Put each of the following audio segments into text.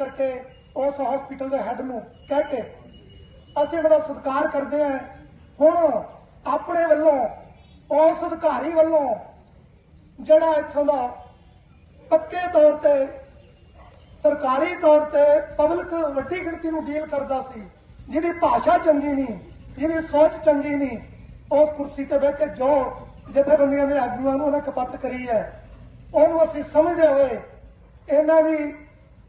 ਕਰਕੇ ਉਸ ਹਸਪੀਟਲ ਦੇ ਹੈੱਡ ਨੂੰ ਕਹਿ ਕੇ ਅਸੀਂ ਬੜਾ ਸਤਿਕਾਰ ਕਰਦੇ ਹਾਂ। ਹੁਣ ਆਪਣੇ ਵੱਲੋਂ, ਉਸ ਅਧਿਕਾਰੀ ਵੱਲੋਂ ਜਿਹੜਾ ਇੱਥੋਂ ਦਾ ਪੱਕੇ ਤੌਰ ਤੇ ਸਰਕਾਰੀ ਤੌਰ ਤੇ ਪਬਲਿਕ ਵੱਡੀ ਗਿਣਤੀ ਨੂੰ ਡੀਲ ਕਰਦਾ ਸੀ, ਜਿਹਦੀ ਭਾਸ਼ਾ ਚੰਗੀ ਨਹੀਂ, ਜਿਹਦੀ ਸੋਚ ਚੰਗੀ ਨਹੀਂ, ਉਸ ਕੁਰਸੀ ਤੇ ਬਹਿ ਕੇ ਜੋ ਜਥੇਬੰਦੀਆਂ ਦੇ ਆਗੂਆਂ ਨੂੰ ਉਹਨੇ ਕਪੱਤ ਕਰੀ ਹੈ, ਉਹਨੂੰ ਅਸੀਂ ਸਮਝਦੇ ਹੋਏ ਇਹਨਾਂ ਦੀ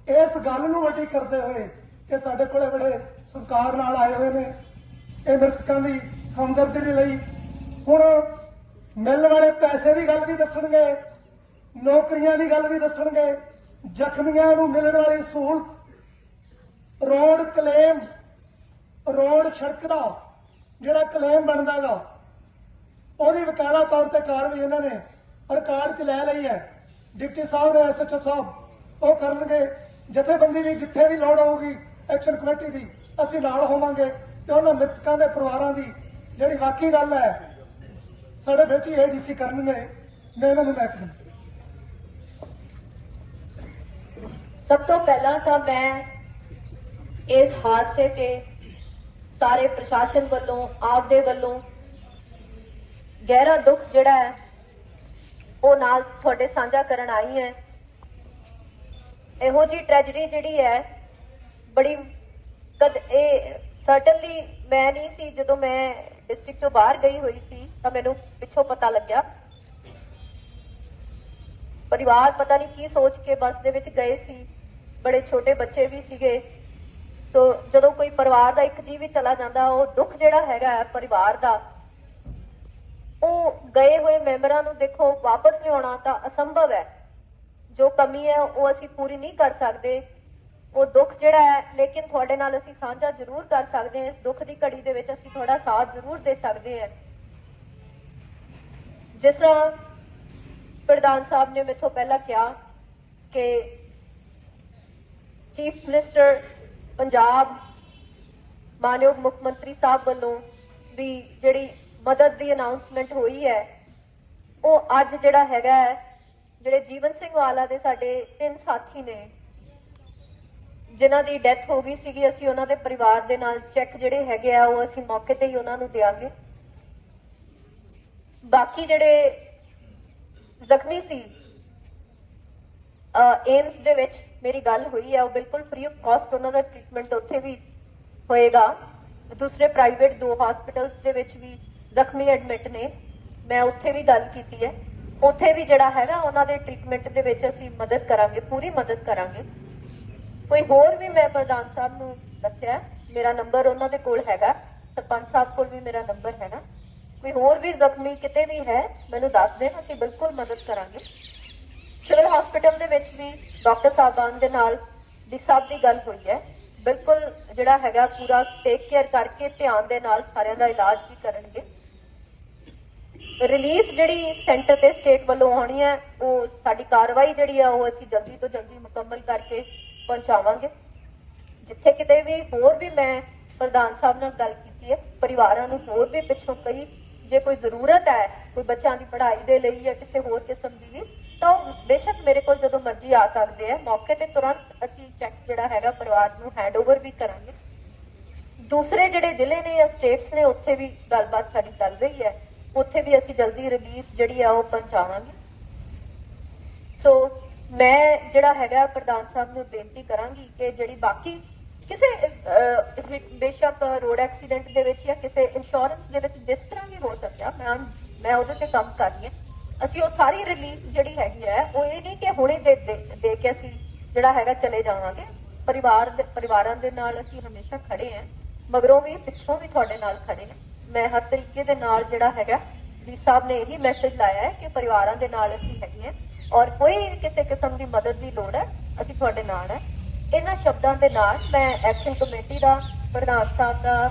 ਇਸ ਗੱਲ ਨੂੰ ਵੱਡੀ ਕਰਦੇ ਹੋਏ ਕਿ ਸਾਡੇ ਕੋਲੇ ਬੜੇ ਸਤਿਕਾਰ ਨਾਲ ਆਏ ਹੋਏ ਨੇ। ਇਹ ਮ੍ਰਿਤਕਾਂ ਦੀ ਹਮਦਰਦੀ ਦੇ ਲਈ ਹੁਣ ਮਿਲਣ ਵਾਲੇ ਪੈਸੇ ਦੀ ਗੱਲ ਵੀ ਦੱਸਣਗੇ, ਨੌਕਰੀਆਂ ਦੀ ਗੱਲ ਵੀ ਦੱਸਣਗੇ, ਜ਼ਖਮੀਆਂ ਨੂੰ ਮਿਲਣ ਵਾਲੀ ਸਹੂਲਤ, ਰੋਡ ਕਲੇਮ, ਰੋਡ ਸੜਕ ਦਾ ਜਿਹੜਾ ਕਲੇਮ ਬਣਦਾਗਾ ਉਹਦੀ ਵਕਾਲਾ ਤੌਰ ਤੇ ਕਾਰਵਾਈ ਇਹਨਾਂ ਨੇ ਰਿਕਾਰਡ 'ਚ ਲੈ ਲਈ ਹੈ। ਡਿਪਟੀ ਸਾਹਿਬ ਨੇ ਐਸਐਚਓ ਸਾਹਿਬ, ਉਹ ਕਰਨਗੇ। ਜਥੇਬੰਦੀ ਦੀ ਜਿੱਥੇ ਵੀ ਲੋੜ ਹੋਊਗੀ, ਐਕਸ਼ਨ ਕਮੇਟੀ ਦੀ, ਅਸੀਂ ਨਾਲ ਹੋਵਾਂਗੇ ਤੇ ਉਹਨਾਂ ਮ੍ਰਿਤਕਾਂ ਦੇ ਪਰਿਵਾਰਾਂ ਦੀ ਜਿਹੜੀ ਵਾਕਈ ਗੱਲ ਹੈ, ਸਾਡੇ ਵਿੱਚ ਬੇਟੀ ਏਡੀਸੀ ਕਰਨਗੇ, ਮੈਂ ਇਹਨਾਂ ਨੂੰ ਮੈਕ ਦਿੰਦਾ ਸਭ ਤੋਂ ਪਹਿਲਾਂ ਤਾਂ ਮੈਂ ਇਸ ਹਾਦਸੇ ਤੇ ਸਾਰੇ ਪ੍ਰਸ਼ਾਸਨ ਵੱਲੋਂ ਆਪ ਦੇ ਵੱਲੋਂ ਗਹਿਰਾ ਦੁੱਖ ਜਿਹੜਾ ਹੈ, ਉਹ ਨਾਲ ਤੁਹਾਡੇ ਸਾਂਝਾ ਕਰਨ ਆਈ ਹੈ। ਇਹੋ ਜੀ ਟ੍ਰੈਜੇਡੀ ਜਿਹੜੀ ਹੈ, ਬੜੀ ਕਦ ਇਹ ਸਰਟਨਲੀ ਮੈਂ ਨਹੀਂ ਸੀ, ਜਦੋਂ ਮੈਂ ਡਿਸਟ੍ਰਿਕਟ ਤੋਂ ਬਾਹਰ ਗਈ ਹੋਈ ਸੀ, ਤਾਂ ਮੈਨੂੰ ਪਿੱਛੋਂ ਪਤਾ ਲੱਗਿਆ। ਪਰਿਵਾਰ ਪਤਾ ਨਹੀਂ ਕੀ ਸੋਚ ਕੇ ਬੱਸ ਦੇ ਵਿੱਚ ਗਏ ਸੀ, ਬੜੇ ਛੋਟੇ ਬੱਚੇ ਵੀ ਸੀਗੇ। ਸੋ ਜਦੋਂ ਕੋਈ ਪਰਿਵਾਰ ਦਾ ਇੱਕ ਜੀਵ ਵੀ ਚਲਾ ਜਾਂਦਾ, ਉਹ ਦੁੱਖ ਜਿਹੜਾ ਹੈਗਾ ਹੈ ਪਰਿਵਾਰ ਦਾ, ਉਹ ਗਏ ਹੋਏ ਮੈਂਬਰਾਂ ਨੂੰ ਦੇਖੋ, ਵਾਪਸ ਲਿਆਉਣਾ ਤਾਂ ਅਸੰਭਵ ਹੈ। ਜੋ ਕਮੀ ਹੈ, ਉਹ ਅਸੀਂ ਪੂਰੀ ਨਹੀਂ ਕਰ ਸਕਦੇ। ਉਹ ਦੁੱਖ ਜਿਹੜਾ ਹੈ, ਲੇਕਿਨ ਤੁਹਾਡੇ ਨਾਲ ਅਸੀਂ ਸਾਂਝਾ ਜ਼ਰੂਰ ਕਰ ਸਕਦੇ ਹਾਂ। ਇਸ ਦੁੱਖ ਦੀ ਘੜੀ ਦੇ ਵਿੱਚ ਅਸੀਂ ਤੁਹਾਡਾ ਸਾਥ ਜ਼ਰੂਰ ਦੇ ਸਕਦੇ ਹਾਂ। ਜਿਸ ਤਰ੍ਹਾਂ ਪ੍ਰਧਾਨ ਸਾਹਿਬ ਨੇ ਮੇਥੋਂ ਪਹਿਲਾਂ ਕਿਹਾ ਕਿ ਚੀਫ ਮਿਨਿਸਟਰ ਪੰਜਾਬ ਮਾਨਯੋਗ ਮੁੱਖ ਮੰਤਰੀ ਸਾਹਿਬ ਵੱਲੋਂ ਵੀ ਜਿਹੜੀ ਮਦਦ ਦੀ ਅਨਾਉਂਸਮੈਂਟ ਹੋਈ ਹੈ, ਉਹ ਅੱਜ ਜਿਹੜਾ ਹੈਗਾ ਹੈ ਜਿਹੜੇ ਜੀਵਨ ਸਿੰਘ ਵਾਲਾ ਦੇ ਸਾਡੇ ਤਿੰਨ ਸਾਥੀ ਨੇ, ਜਿਨ੍ਹਾਂ ਦੀ ਡੈਥ ਹੋ ਗਈ ਸੀਗੀ, ਅਸੀਂ ਉਹਨਾਂ ਦੇ ਪਰਿਵਾਰ ਦੇ ਨਾਲ ਚੈੱਕ ਜਿਹੜੇ ਹੈਗੇ ਆ, ਉਹ ਅਸੀਂ ਮੌਕੇ ਤੇ ਹੀ ਉਹਨਾਂ ਨੂੰ ਦਿਆਂਗੇ। ਬਾਕੀ ਜਿਹੜੇ ਜ਼ਖਮੀ ਸੀ ਏਮਸ ਦੇ ਵਿੱਚ ਮੇਰੀ ਗੱਲ ਹੋਈ ਹੈ ਉਹ ਬਿਲਕੁਲ ਫ੍ਰੀ ਆਫ ਕਾਸਟ ਉਹਨਾਂ ਦਾ ਟ੍ਰੀਟਮੈਂਟ ਉੱਥੇ ਵੀ ਹੋਏਗਾ। ਦੂਸਰੇ ਪ੍ਰਾਈਵੇਟ ਦੋ ਹਸਪੀਟਲਸ ਦੇ ਵਿੱਚ ਵੀ ਜ਼ਖਮੀ ਐਡਮਿਟ ਨੇ। ਮੈਂ ਉੱਥੇ ਵੀ ਗੱਲ ਕੀਤੀ ਹੈ। ਉੱਥੇ ਵੀ ਜਿਹੜਾ ਹੈਗਾ, ਉਹਨਾਂ ਦੇ ਟ੍ਰੀਟਮੈਂਟ ਦੇ ਵਿੱਚ ਅਸੀਂ ਮਦਦ ਕਰਾਂਗੇ, ਪੂਰੀ ਮਦਦ ਕਰਾਂਗੇ। ਕੋਈ ਹੋਰ ਵੀ ਮੈਂ ਪ੍ਰਧਾਨ ਸਾਹਿਬ ਨੂੰ ਦੱਸਿਆ, ਮੇਰਾ ਨੰਬਰ ਉਹਨਾਂ ਦੇ ਕੋਲ ਹੈਗਾ, ਸਰਪੰਚ ਸਾਹਿਬ ਕੋਲ ਵੀ ਮੇਰਾ ਨੰਬਰ ਹੈਗਾ। ਕੋਈ ਹੋਰ ਵੀ ਜ਼ਖਮੀ ਕਿਤੇ ਵੀ ਹੈ, ਮੈਨੂੰ ਦੱਸ ਦੇਣ, ਅਸੀਂ ਬਿਲਕੁਲ ਮਦਦ ਕਰਾਂਗੇ। ਸਿਵਲ ਹਸਪੀਟਲ ਦੇ ਵਿੱਚ ਵੀ ਡਾਕਟਰ ਸਾਹਿਬਾਨ ਦੇ ਨਾਲ ਦੀ ਸਾਹਿਬ ਦੀ ਗੱਲ ਹੋਈ ਹੈ। ਬਿਲਕੁਲ ਜਿਹੜਾ ਹੈਗਾ, ਪੂਰਾ ਟੇਕ ਕੇਅਰ ਕਰਕੇ ਧਿਆਨ ਦੇ ਨਾਲ ਸਾਰਿਆਂ ਦਾ ਇਲਾਜ ਵੀ ਕਰਨਗੇ। ਰਿਲੀਫ ਜਿਹੜੀ ਸੈਂਟਰ ਤੇ ਸਟੇਟ ਵੱਲੋਂ ਆਉਣੀ ਹੈ, ਉਹ ਸਾਡੀ ਕਾਰਵਾਈ ਜਿਹੜੀ ਆ, ਉਹ ਅਸੀਂ ਜਲਦੀ ਤੋਂ ਜਲਦੀ ਮੁਕੰਮਲ ਕਰਕੇ ਪਹੁੰਚਾਵਾਂਗੇ। ਜਿੱਥੇ ਕਿਤੇ ਵੀ ਹੋਰ ਵੀ ਮੈਂ ਪ੍ਰਧਾਨ ਸਾਹਿਬ ਨਾਲ ਗੱਲ ਕੀਤੀ ਹੈ, ਪਰਿਵਾਰਾਂ ਨੂੰ ਹੋਰ ਵੀ ਪਿੱਛੋਂ ਕਈ ਜੇ ਕੋਈ ਜ਼ਰੂਰਤ ਹੈ, ਕੋਈ ਬੱਚਿਆਂ ਦੀ ਪੜ੍ਹਾਈ ਦੇ ਲਈ ਜਾਂ ਕਿਸੇ ਹੋਰ ਕਿਸਮ ਦੀ ਵੀ, ਤਾਂ ਉਹ ਬੇਸ਼ੱਕ ਮੇਰੇ ਕੋਲ ਜਦੋਂ ਮਰਜ਼ੀ ਆ ਸਕਦੇ ਆ। ਮੌਕੇ ਤੇ ਤੁਰੰਤ ਅਸੀਂ ਚੈੱਕ ਜਿਹੜਾ ਹੈਗਾ, ਪਰਿਵਾਰ ਨੂੰ ਹੈਂਡਓਵਰ ਵੀ ਕਰਾਂਗੇ। ਦੂਸਰੇ ਜਿਹੜੇ ਜ਼ਿਲ੍ਹੇ ਨੇ ਜਾਂ ਸਟੇਟਸ ਨੇ, ਉੱਥੇ ਵੀ ਗੱਲਬਾਤ ਸਾਡੀ ਚੱਲ ਰਹੀ ਹੈ। ਉੱਥੇ ਵੀ ਅਸੀਂ ਜਲਦੀ ਰਿਲੀਫ ਜਿਹੜੀ ਆ ਉਹ ਪਹੁੰਚਾਵਾਂਗੇ। ਸੋ ਮੈਂ ਜਿਹੜਾ ਹੈਗਾ, ਪ੍ਰਧਾਨ ਸਾਹਿਬ ਨੂੰ ਬੇਨਤੀ ਕਰਾਂਗੀ ਕਿ ਜਿਹੜੀ ਬਾਕੀ ਕਿਸੇ ਬੇਸ਼ੱਕ ਰੋਡ ਐਕਸੀਡੈਂਟ ਦੇ ਵਿੱਚ ਜਾਂ ਕਿਸੇ ਇੰਸ਼ੋਰੈਂਸ ਦੇ ਵਿੱਚ ਜਿਸ ਤਰ੍ਹਾਂ ਵੀ ਹੋ ਸਕਿਆ, ਮੈਂ ਮੈਂ ਉਹਦੇ ਤੇ ਕੰਮ ਕਰ ਰਹੀ ਹਾਂ। ਅਸੀਂ ਉਹ ਸਾਰੀ ਰਿਲੀਫ ਜਿਹੜੀ ਹੈਗੀ ਹੈ, ਉਹ ਇਹ ਨਹੀਂ ਕਿ ਹੁਣੇ ਦੇ ਦੇ ਦੇ ਕੇ ਅਸੀਂ ਜਿਹੜਾ ਹੈਗਾ ਚਲੇ ਜਾਵਾਂਗੇ। ਪਰਿਵਾਰ ਦੇ, ਪਰਿਵਾਰਾਂ ਦੇ ਨਾਲ ਅਸੀਂ ਹਮੇਸ਼ਾ ਖੜੇ ਹਾਂ, ਮਗਰੋਂ ਵੀ ਪਿੱਛੋਂ ਵੀ ਤੁਹਾਡੇ ਨਾਲ ਖੜੇ ਹਾਂ। ਮੈਂ ਹਰ ਤਰੀਕੇ ਦੇ ਨਾਲ ਜਿਹੜਾ ਹੈਗਾ ਜੀ ਸਾਹਿਬ ਨੇ ਇਹੀ ਮੈਸੇਜ ਲਾਇਆ ਹੈ ਕਿ ਪਰਿਵਾਰਾਂ ਦੇ ਨਾਲ ਅਸੀਂ ਹੈਗੇ ਹਾਂ ਔਰ ਕੋਈ ਕਿਸੇ ਕਿਸਮ ਦੀ ਮਦਦ ਦੀ ਲੋੜ ਹੈ, ਅਸੀਂ ਤੁਹਾਡੇ ਨਾਲ ਹੈ। ਇਹਨਾਂ ਸ਼ਬਦਾਂ ਦੇ ਨਾਲ ਮੈਂ ਐਕਸ਼ਨ ਕਮੇਟੀ ਦਾ, ਪ੍ਰਧਾਨ ਸਾਹਿਬ ਦਾ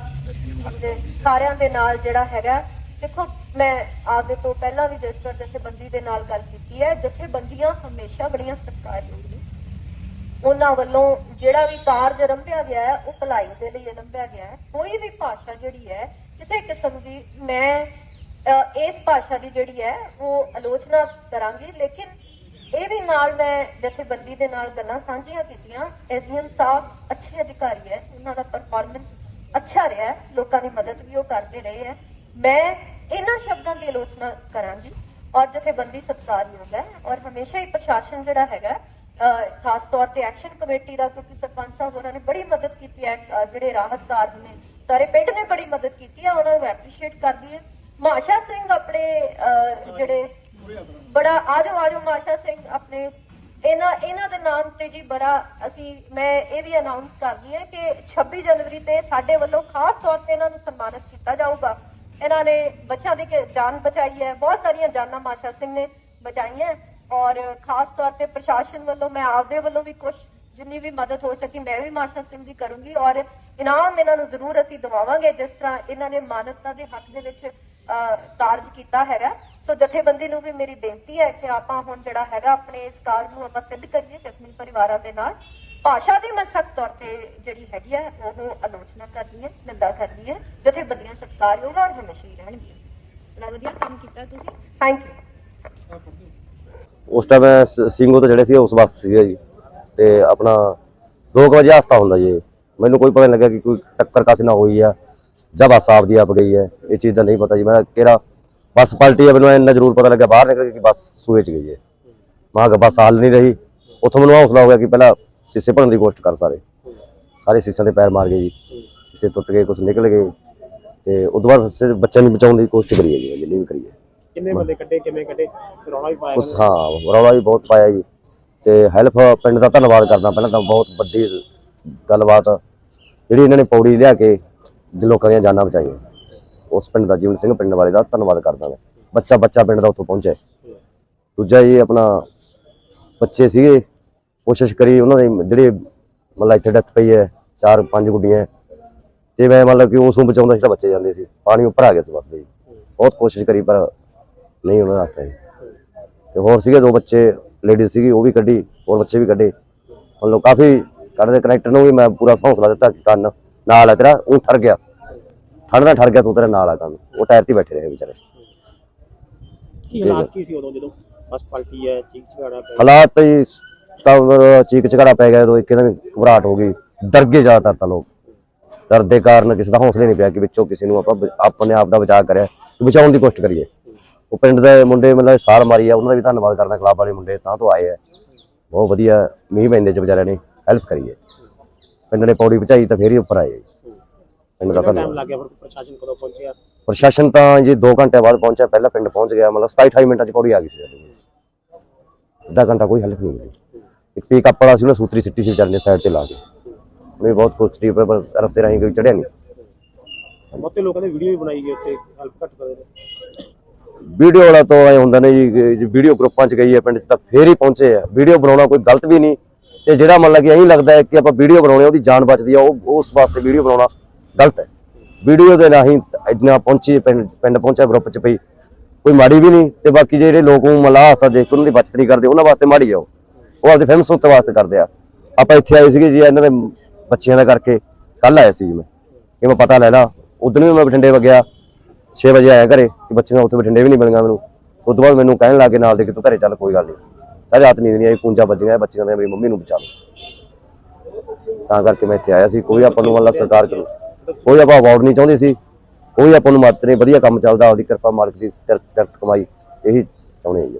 ਸਾਰਿਆਂ ਦੇ ਨਾਲ ਜਿਹੜਾ ਹੈਗਾ, ਦੇਖੋ, ਮੈਂ ਆਪਦੇ ਤੋਂ ਪਹਿਲਾਂ ਵੀ ਰਜਿਸਟਰ ਜਥੇਬੰਦੀ ਦੇ ਨਾਲ ਗੱਲ ਕੀਤੀ ਹੈ, ਜਥੇਬੰਦੀਆਂ ਹਮੇਸ਼ਾ ਬੜੀਆਂ ਸਤਿਕਾਰਯੋਗ ਨੇ। ਉਹਨਾਂ ਵੱਲੋਂ ਜਿਹੜਾ ਵੀ ਕਾਰਜ ਆਰੰਭਿਆ ਗਿਆ ਹੈ, ਉਹ ਭਲਾਈ ਦੇ ਲਈ ਆਰੰਭਿਆ ਗਿਆ ਹੈ। ਕੋਈ ਵੀ ਭਾਸ਼ਾ ਜਿਹੜੀ ਹੈ ਕਿਸੇ ਕਿਸਮ ਦੀ ਮੈਂ ਇਸ ਭਾਸ਼ਾ ਦੀ ਜਿਹੜੀ ਹੈ, ਉਹ ਆਲੋਚਨਾ ਕਰਾਂਗੀ, ਲੇਕਿਨ ਇਹ ਵੀ ਨਾਲ ਮੈਂ ਜਥੇਬੰਦੀ ਦੇ ਨਾਲ ਗੱਲਾਂ ਸਾਂਝੀਆਂ ਕੀਤੀਆਂ। ਐਸਡੀਐਮ ਸਾਹਿਬ ਅੱਛੇ ਅਧਿਕਾਰੀ ਹੈ, ਉਹਨਾਂ ਦਾ ਪਰਫਾਰਮੈਂਸ ਅੱਛਾ ਰਿਹਾ ਲੋਕਾਂ ਦੀ ਮਦਦ ਵੀ ਉਹ ਕਰਦੇ ਰਹੇ ਹੈ। ਮੈਂ ਇਹਨਾਂ ਸ਼ਬਦਾਂ ਦੀ ਆਲੋਚਨਾ ਕਰਾਂਗੀ ਔਰ ਜਥੇਬੰਦੀ ਸਤਿਕਾਰਯੋਗ ਹੈ ਔਰ ਹਮੇਸ਼ਾ ਹੀ ਪ੍ਰਸ਼ਾਸਨ ਜਿਹੜਾ ਹੈਗਾ ਖਾਸ ਤੌਰ ਤੇ ਐਕਸ਼ਨ ਕਮੇਟੀ ਦਾ ਕਿਉਂਕਿ ਸਰਪੰਚ ਸਾਹਿਬ ਉਹਨਾਂ ਨੇ ਬੜੀ ਮਦਦ ਕੀਤੀ ਹੈ ਜਿਹੜੇ ਰਾਹਤ ਕਾਰਜ ਨੇ ਸਾਰੇ ਪਿੰਡ ਨੇ ਬੜੀ ਮਦਦ ਕੀਤੀ ਹੈ ਉਹਨਾਂ ਨੂੰ ਐਪਰੀਸ਼ੀਏਟ ਕਰਦੀ ਹੈ। ਮਾਸ਼ਾ ਸਿੰਘ ਆਪਣੇ ਜਿਹੜੇ ਬੜਾ ਆਜੋ ਆਜੋ ਮਾਸ਼ਾ ਸਿੰਘ ਆਪਣੇ, ਇਹਨਾਂ ਇਹਨਾਂ ਦੇ ਨਾਮ ਤੇ ਜੀ ਬੜਾ ਅਸੀਂ, ਮੈਂ ਇਹ ਵੀ ਅਨਾਉਂਸ ਕਰਦੀ ਹਾਂ ਕਿ 26 ਜਨਵਰੀ ਤੇ ਸਾਡੇ ਵੱਲੋਂ ਖਾਸ ਤੌਰ ਤੇ ਇਹਨਾਂ ਨੂੰ ਸਨਮਾਨਿਤ ਕੀਤਾ ਜਾਊਗਾ। ਇਹਨਾਂ ਨੇ ਬੱਚਿਆਂ ਦੀ ਜਾਨ ਬਚਾਈ ਹੈ, ਬਹੁਤ ਸਾਰੀਆਂ ਜਾਨਾਂ ਮਾਸ਼ਾ ਸਿੰਘ ਨੇ ਬਚਾਈਆਂ। ਔਰ ਖਾਸ ਤੌਰ ਤੇ ਪ੍ਰਸ਼ਾਸਨ ਵੱਲੋਂ, ਮੈਂ ਆਪਦੇ ਵੱਲੋਂ ਵੀ ਕੁਝ ਜਿੰਨੀ ਵੀ ਮਦਦ ਹੋ ਸਕੀ, ਮੈਂ ਵੀ ਮਾਸ਼ਾ ਸਿੰਘ ਦੀ ਕਰੂੰਗੀ ਔਰ ਇਨਾਮ ਇਹਨਾਂ ਨੂੰ ਜ਼ਰੂਰ ਅਸੀਂ ਦਿਵਾਵਾਂਗੇ ਜਿਸ ਤਰ੍ਹਾਂ ਇਹਨਾਂ ਨੇ ਮਾਨਵਤਾ ਦੇ ਹੱਕ ਦੇ ਵਿੱਚ ਕਾਰਜ ਕੀਤਾ ਹੈਗਾ। ਸੋ ਜਥੇਬੰਦੀ ਨੂੰ ਵੀ ਮੇਰੀ ਬੇਨਤੀ ਹੈ ਕਿ ਆਪਾਂ ਹੁਣ ਜਿਹੜਾ ਹੈਗਾ ਆਪਣੇ ਇਸ ਕਾਰਜ ਨੂੰ ਆਪਾਂ ਸਿੱਧ ਕਰੀਏ ਜ਼ਖਮੀ ਪਰਿਵਾਰਾਂ ਦੇ ਨਾਲ। ਭਾਸ਼ਾ ਦੀ ਮੈਂ ਸਖਤ ਤੌਰ ਤੇ ਜਿਹੜੀ ਹੈਗੀ ਹੈ ਉਹ ਆਲੋਚਨਾ ਕਰਦੀ ਹੈ, ਨਿੰਦਾ ਕਰਦੀ ਹੈ। ਜਥੇਬੰਦੀਆਂ ਸਤਿਕਾਰਯੋਗ ਔਰ ਹਮੇਸ਼ਾ ਹੀ ਰਹਿਣਗੀਆਂ। ਬੜਾ ਵਧੀਆ ਕੰਮ ਕੀਤਾ ਤੁਸੀਂ। ਥੈਂਕ ਯੂ ਉਸ ਟਾਈਮ ਸਿੰਘੋ ਤੋਂ ਚੜੇ ਸੀ, ਉਸ ਵਕਤ ਸੀਗਾ ਜੀ। ਤੇ ਆਪਣਾ 2 ਵਜੇ ਹਸਤਾ ਹੁੰਦਾ ਜੀ। ਮੈਨੂੰ ਕੋਈ ਪਤਾ ਨਹੀਂ ਲੱਗਾ ਕਿ ਕੋਈ ਟੱਕਰ ਕਾਸੇ ਨਾਲ ਹੋਈ ਆ ਜਾਂ ਬੱਸ ਆਪ ਦੀ ਆਪ ਗਈ ਹੈ ਇਹ ਚੀਜ਼ ਦਾ ਨਹੀਂ ਪਤਾ ਜੀ। ਮੈਂ ਕਿਹੜਾ ਬੱਸ ਪਲਟੀ ਹੈ ਮੈਨੂੰ ਇੰਨਾ ਜ਼ਰੂਰ ਪਤਾ ਲੱਗਾ ਬਾਹਰ ਨਿਕਲ ਕੇ ਕਿ ਬੱਸ ਸੂਏ ਚ ਗਈ ਹੈ ਮੈਂ ਕਿਹਾ ਬੱਸ ਹਾਲ ਨਹੀਂ ਰਹੀ। ਉੱਥੋਂ ਮੈਨੂੰ ਹੌਸਲਾ ਹੋ ਗਿਆ ਕਿ ਪਹਿਲਾਂ ਸ਼ੀਸ਼ੇ ਭਰਨ ਦੀ ਕੋਸ਼ਿਸ਼ ਕਰ ਸਾਰੇ। ਸਾਰੇ ਸ਼ੀਸ਼ਿਆਂ ਦੇ ਪੈਰ ਮਾਰ ਗਏ ਜੀ। ਸ਼ੀਸ਼ੇ ਟੁੱਟ ਗਏ ਕੁਝ ਨਿਕਲ ਗਏ। ਤੇ ਉਦੋਂ ਬਾਅਦ ਫਿਰ ਬੱਚਿਆਂ ਨੂੰ ਬਚਾਉਣ ਦੀ ਕੋਸ਼ਿਸ਼ ਕਰੀਏ ਜੀ ਜਿੰਨੀ ਵੀ ਕਰੀਏ ਕਿੰਨੇ ਬੰਦੇ ਕੱਢੇ ਕਿਵੇਂ ਕੱਢੇ? ਰੌਲਾ ਵੀ ਪਾਇਆ ਉਸ ਹਾਂ ਰੌਲਾ ਵੀ ਬਹੁਤ ਪਾਇਆ ਜੀ। ਤੇ ਹੈਲਪ ਪਿੰਡ ਦਾ ਧੰਨਵਾਦ ਕਰਦਾ ਪਹਿਲਾਂ ਤਾਂ ਬਹੁਤ ਵੱਡੀ ਗੱਲਬਾਤ ਜਿਹੜੀ ਇਹਨਾਂ ਨੇ ਪੌੜੀ ਲਿਆ ਕੇ ਲੋਕਾਂ ਦੀਆਂ ਜਾਨਾਂ ਬਚਾਈਆਂ। ਉਸ ਪਿੰਡ ਦਾ ਜੀਵਨ ਸਿੰਘ ਪਿੰਡ ਵਾਲੇ ਦਾ ਧੰਨਵਾਦ ਕਰਦਾ ਮੈਂ। ਬੱਚਾ ਬੱਚਾ ਪਿੰਡ ਦਾ ਉੱਥੋਂ ਪਹੁੰਚਿਆ। ਦੂਜਾ ਜੀ ਆਪਣਾ ਬੱਚੇ ਸੀਗੇ, ਕੋਸ਼ਿਸ਼ ਕਰੀ ਉਹਨਾਂ ਦੇ ਜਿਹੜੇ ਮਤਲਬ ਇੱਥੇ ਡੈਥ ਪਈ ਹੈ, ਚਾਰ ਪੰਜ ਗੁੱਡੀਆਂ। ਤੇ ਮੈਂ ਮਤਲਬ ਕਿ ਉਸ ਨੂੰ ਬਚਾਉਂਦਾ ਸੀ ਤਾਂ ਬੱਚੇ ਜਾਂਦੇ ਸੀ। ਪਾਣੀ ਉੱਪਰ ਆ ਗਿਆ ਸੀ ਬਸ ਦੇ। ਬਹੁਤ ਕੋਸ਼ਿਸ਼ ਕਰੀ ਪਰ ਨਹੀਂ ਉਹਨਾਂ ਦਾ ਹੱਥ ਹੈ ਤੇ ਹੋਰ ਸੀਗੇ ਦੋ ਬੱਚੇ ਲੇਡੀ ਸੀਗੀ ਉਹ ਵੀ ਕੱਢੀ ਹੋਰ ਬੱਚੇ ਵੀ ਕੱਢੇ। ਮਤਲਬ ਕਾਫੀ ਕੱਢਦੇ ਕਨੈਕਟਰ ਨੂੰ ਵੀ ਮੈਂ ਪੂਰਾ ਹੌਸਲਾ ਦਿੱਤਾ ਕਿ ਕੰਨ ਨਾਲ ਆ ਤੇਰਾ ਉਹ ਠਰ ਗਿਆ। ਠੜਨਾ ਠਰ ਗਿਆ ਤੂੰ ਤੇਰੇ ਨਾਲ ਆ ਕੰਨ। ਉਹ ਟਾਇਰ ਤੇ ਬੈਠੇ ਰਹੇ ਵਿਚਾਰੇ। ਕੀ ਹਾਲਾਤ ਕੀ ਸੀ ਉਦੋਂ ਜਦੋਂ ਬੱਸ ਪਲਟੀ ਹੈ ਚੀਕ ਪਿਆ ਹਾਲਾਤ ਹੀ ਤਾਂ ਚੀਕ ਚਿਹੜਾ ਪੈ ਗਿਆ ਜਦੋਂ ਇੱਕਦਮ ਘਬਰਾਹਟ ਹੋ ਗਈ। ਡਰ ਗਏ ਜ਼ਿਆਦਾਤਰ ਤਾਂ ਲੋਕ। ਡਰ ਦੇ ਕਾਰਨ ਕਿਸੇ ਦਾ ਹੌਸਲੇ ਨਹੀਂ ਪਿਆ ਕਿ ਵਿੱਚੋਂ ਕਿਸੇ ਨੂੰ ਆਪਾਂ ਆਪਣੇ ਆਪ ਦਾ ਬਚਾਅ ਕਰਿਆ। ਬਚਾਉਣ ਦੀ ਕੋਸ਼ਿਸ਼ ਕਰੀਏ। ਉਹ ਪਿੰਡ ਦੇ ਮੁੰਡੇ ਮਤਲਬ ਸਾਰ ਮਾਰੀ ਆ ਉਹਨਾਂ ਦਾ ਵੀ ਧੰਨਵਾਦ ਕਰਦਾ ਕਲੱਬ ਵਾਲੇ ਮੁੰਡੇ ਤਾਂ ਤੋਂ ਆਏ ਆ। ਬਹੁਤ ਵਧੀਆ ਮੀਂਹ ਪੈਂਦੇ ਚ ਵਿਚਾਰਿਆਂ ਨੇ ਹੈਲਪ ਕਰੀ ਹੈ ਪਿੰਡ ਨੇ ਪੌੜੀ ਬਚਾਈ ਤਾਂ ਫੇਰ ਹੀ ਉੱਪਰ ਆਏ ਪਿੰਡ ਦਾ ਟਾਈਮ ਧੰਨਵਾਦ। ਪ੍ਰਸ਼ਾਸਨ ਕਦੋਂ ਪਹੁੰਚਿਆ? ਪ੍ਰਸ਼ਾਸਨ ਤਾਂ ਜੀ 2 ਘੰਟੇ ਬਾਅਦ ਪਹੁੰਚਿਆ ਪਹਿਲਾਂ ਪਿੰਡ ਪਹੁੰਚ ਗਿਆ ਮਤਲਬ 27 28 ਮਿੰਟਾਂ ਚ ਪੌੜੀ ਆ ਗਈ ਸੀ ਅੱਧਾ ਘੰਟਾ ਕੋਈ ਹੈਲਪ ਨਹੀਂ ਮਿਲੀ। ਇੱਕ ਪੀਕ ਅਪ ਵਾਲਾ ਸੀ ਉਹਨੇ ਸੂਤਰੀ ਸਿੱਟੀ ਸੀ ਵਿਚਾਰੇ ਨੇ ਸਾਈਡ ਤੇ ਲਾ ਕੇ। ਉਹਨੇ ਬਹੁਤ ਕੋਸ਼ਿਸ਼ ਪਰ ਪਰ ਰਸਤੇ ਰਾਹੀਂ ਕੋਈ ਚੜਿਆ ਨਹੀਂ। ਬਹੁਤੇ ਲੋਕਾਂ ਨੇ ਵੀਡੀਓ ਵੀ ਬਣਾਈ ਗਈ ਉੱਥੇ ਹੈਲਪ ਘੱਟ ਕਰਦੇ ਨੇ। ਵੀਡੀਓ ਵਾਲਾ ਤੋਂ ਐ ਹੁੰਦਾ ਨੇ ਜੀ ਵੀਡੀਓ ਗਰੁੱਪਾਂ ਚ ਗਈ ਹੈ ਪਿੰਡ ਚ ਤਾਂ ਫੇਰ ਹੀ ਪਹੁੰਚੇ ਆ। ਵੀਡੀਓ ਬਣਾਉਣਾ ਕੋਈ ਗਲਤ ਵੀ ਨਹੀਂ। ਤੇ ਜਿਹੜਾ ਮੰਨ ਲਾ ਕਿ ਐਂ ਲੱਗਦਾ ਹੈ ਕਿ ਆਪਾਂ ਵੀਡੀਓ ਬਣਾਉਣੇ ਉਹਦੀ ਜਾਨ ਬਚਦੀ ਆ, ਉਹ ਉਸ ਵਾਸਤੇ ਵੀਡੀਓ ਬਣਾਉਣਾ ਗਲਤ ਹੈ। ਵੀਡੀਓ ਦੇ ਰਾਹੀਂ ਇੰਨਾ ਪਹੁੰਚੀ ਪਿੰਡ ਪਿੰਡ ਪਹੁੰਚਿਆ ਗਰੁੱਪ ਚ ਪਈ ਕੋਈ ਮਾੜੀ ਵੀ ਨਹੀਂ, ਤੇ ਬਾਕੀ ਜਿਹੜੇ ਲੋਕ ਉਹ ਮਲਾਹ ਦੇਖ ਕੇ ਉਹਨਾਂ ਦੀ ਬਚਤ ਨਹੀਂ ਕਰਦੇ, ਉਹਨਾਂ ਵਾਸਤੇ ਮਾੜੀ ਆ ਉਹ। ਉਹ ਆਪਦੇ ਫੇਮਸ ਉੱਤੇ ਵਾਸਤੇ ਕਰਦੇ ਆ। ਆਪਾਂ ਇੱਥੇ ਆਏ ਸੀਗੇ ਜੀ, ਇਹਨਾਂ ਦੇ ਬੱਚਿਆਂ ਦਾ ਕਰਕੇ ਕੱਲ ਆਇਆ ਸੀ ਜੀ ਮੈਂ। ਇਹ ਮੈਂ ਪਤਾ ਲੈ ਲਾ ਉਦੋਂ ਵੀ ਮੈਂ ਬਠਿੰਡੇ ਵਗਿਆ 6 ਵਜੇ ਆਇਆ ਘਰੇ। ਕਿ ਬੱਚੀਆਂ ਉੱਥੇ ਬਠਿੰਡੇ ਵੀ ਨਹੀਂ ਮਿਲੀਆਂ ਮੈਨੂੰ। ਉਸ ਤੋਂ ਬਾਅਦ ਮੈਨੂੰ ਕਹਿਣ ਲੱਗੇ ਨਾਲ ਦੇ ਕਿ ਤੂੰ ਘਰੇ ਚੱਲ ਕੋਈ ਗੱਲ ਨਹੀਂ। ਸਾਰੀ ਰਾਤ ਨੀਂਦ ਨਹੀਂ ਆਈ ਪੂੰਜਾ ਵੱਜੀਆਂ ਬੱਚੀਆਂ ਦੇ ਮੇਰੀ ਮੰਮੀ ਨੂੰ ਬਚਾ ਲਓ ਤਾਂ ਕਰਕੇ ਮੈਂ ਇੱਥੇ ਆਇਆ ਸੀ। ਕੋਈ ਆਪਾਂ ਨੂੰ ਮਤਲਬ ਸਰਕਾਰ ਕਰੂ ਕੋਈ ਆਪਾਂ ਅਵਾਰਡ ਨਹੀਂ ਚਾਹੁੰਦੇ ਸੀ। ਕੋਈ ਆਪਾਂ ਨੂੰ ਨਹੀਂ ਵਧੀਆ ਕੰਮ ਚੱਲਦਾ ਉਹਦੀ ਕਿਰਪਾ ਮਾਲਕ ਦੀ ਕਿਰ- ਕਿਰਤ ਕਮਾਈ ਇਹੀ ਚਾਹੁੰਦੇ ਅੱਜ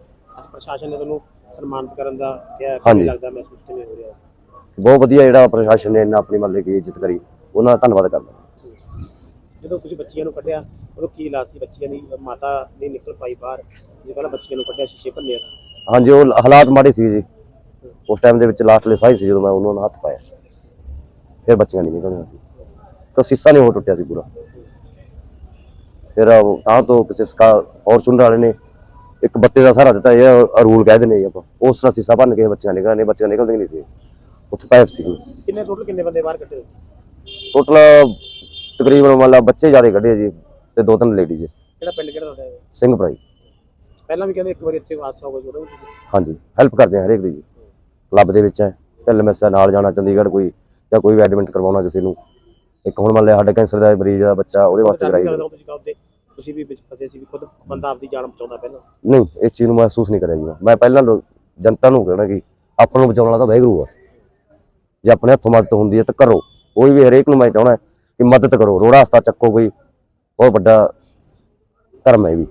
ਪ੍ਰਸ਼ਾਸਨ ਨੇ ਤੁਹਾਨੂੰ ਸਨਮਾਨਿਤ ਕਰਨ ਦਾ ਕਿਹਾ ਲੱਗਦਾ ਮਹਿਸੂਸ ਕਿਵੇਂ ਹੋ ਰਿਹਾ? ਬਹੁਤ ਵਧੀਆ ਜਿਹੜਾ ਪ੍ਰਸ਼ਾਸਨ ਨੇ ਇੰਨਾ ਆਪਣੀ ਮਤਲਬ ਕਿ ਇੱਜ਼ਤ ਕਰੀ। ਉਹਨਾਂ ਦਾ ਧੰਨਵਾਦ ਕਰਦਾ। ਜਦੋਂ ਤੁਸੀਂ ਬੱਚੀਆਂ ਨੂੰ ਕੱਢਿਆ ਉਦੋਂ ਕੀ ਸੀ ਬੱਚੀਆਂ ਦੀ? ਮਾਤਾ ਨਹੀਂ ਨਿਕਲ ਪਾਈ ਬਾਹਰ ਜੇ ਪਹਿਲਾਂ ਬੱਚੀਆਂ ਨੂੰ ਕੱਢਿਆ ਸ਼ੀਸ਼ੇ ਭੰਨੇ ਹਾਂਜੀ ਉਹ ਹਾਲਾਤ ਮਾੜੇ ਸੀ ਜੀ। ਉਸ ਟਾਈਮ ਦੇ ਵਿੱਚ ਲਾਸਟ ਲੈ ਸਾਈ ਸੀ ਜਦੋਂ ਮੈਂ ਉਹਨਾਂ ਨੂੰ ਹੱਥ ਪਾਇਆ। ਫਿਰ ਬੱਚੀਆਂ ਨਹੀਂ ਨਿਕਲੀਆਂ ਸੀ। ਤਾਂ ਸੀਸਾ ਨਹੀਂ ਹੋ ਟੁੱਟਿਆ ਸੀ ਪੂਰਾ। ਫਿਰ ਤਾਂ ਤੋਂ ਕਿਸੇ ਸਕਾ ਫੋਰਚੂਨਰ ਵਾਲੇ ਨੇ ਇੱਕ ਬੱਤੇ ਦਾ ਸਹਾਰਾ ਦਿੱਤਾ ਇਹ ਰੂਲ ਕਹਿ ਦਿੰਦੇ ਆਪਾਂ। ਉਸ ਨਾਲ ਸੀਸਾ ਭੰਨ ਕੇ ਬੱਚੀਆਂ ਨਿਕਲਣੇ ਬੱਚੀਆਂ ਨਿਕਲਦੀਆਂ ਨਹੀਂ ਸੀ। ਉੱਥੇ ਪਾਈਪ ਸੀ। ਕਿੰਨੇ ਟੋਟਲ ਕਿੰਨੇ ਬੰਦੇ ਬਾਹਰ ਕੱਢੇ ਟੋਟਲ ਤਕਰੀਬਨ ਮੰਨ ਲਾ ਬੱਚੇ ਜ਼ਿਆਦਾ ਕੱਢੇ ਜੀ। ਤੇ ਦੋ ਤਿੰਨ ਲੇਡੀਜ਼ ਕਿਹੜਾ ਪਿੰਡ ਕਿਹੜਾ ਤੁਹਾਡਾ ਇਹ? ਸਿੰਘ ਭਰਾਈ। ਪਹਿਲਾਂ ਵੀ ਕਹਿੰਦੇ ਇੱਕ ਵਾਰੀ ਇੱਥੇ ਹਾਦਸਾ ਹੋ ਗਿਆ ਜਦੋਂ ਹਾਂਜੀ ਹੈਲਪ ਕਰਦੇ ਆ ਹਰੇਕ ਦੀ। ਜੀ ਕਲੱਬ ਦੇ ਵਿੱਚ ਹੈ ਢਿੱਲ ਮਿੱਸਾ ਨਾਲ ਜਾਣਾ ਚੰਡੀਗੜ੍ਹ ਕੋਈ ਜਾਂ ਕੋਈ ਐਡਮਿਟ ਕਰਵਾਉਣਾ ਕਿਸੇ ਨੂੰ। ਇੱਕ ਹੁਣ ਮੰਨ ਲਿਆ ਹਾਰਟ ਕੈਂਸਰ ਦਾ ਮਰੀਜ਼ ਦਾ ਬੱਚਾ ਉਹਦੇ ਵਾਸਤੇ ਕਰਾਈ ਲੱਗਦਾ ਤੁਸੀਂ ਵੀ ਵਿੱਚ ਫਸੇ ਸੀ ਵੀ ਖੁਦ ਬੰਦਾ ਆਪਦੀ ਜਾਨ ਬਚਾਉਂਦਾ ਪਹਿਲਾਂ। ਨਹੀਂ ਇਸ ਚੀਜ਼ ਨੂੰ ਮਹਿਸੂਸ ਨਹੀਂ ਕਰਿਆ ਜੀ ਮੈਂ। ਮੈਂ ਪਹਿਲਾਂ ਲੋ- ਜਨਤਾ ਨੂੰ ਕਹਿਣਾ ਕਿ ਆਪਾਂ ਨੂੰ ਬਚਾਉਣ ਵਾਲਾ ਤਾਂ ਵਾਹਿਗੁਰੂ ਆ। ਜੇ ਆਪਣੇ ਹੱਥੋਂ ਮਦਦ ਹੁੰਦੀ ਹੈ ਤਾਂ ਕਰੋ। ਕੋਈ ਵੀ ਹਰੇਕ ਨੂੰ ਮੈਂ ਚਾਹਣਾ ਕਿ ਮਦਦ ਕਰੋ। ਰੋੜਾ ਹਸਤਾ ਚੱਕੋ ਕੋਈ। ਬਹੁਤ ਵੱਡਾ ਧਰਮ ਹੈ ਵੀ।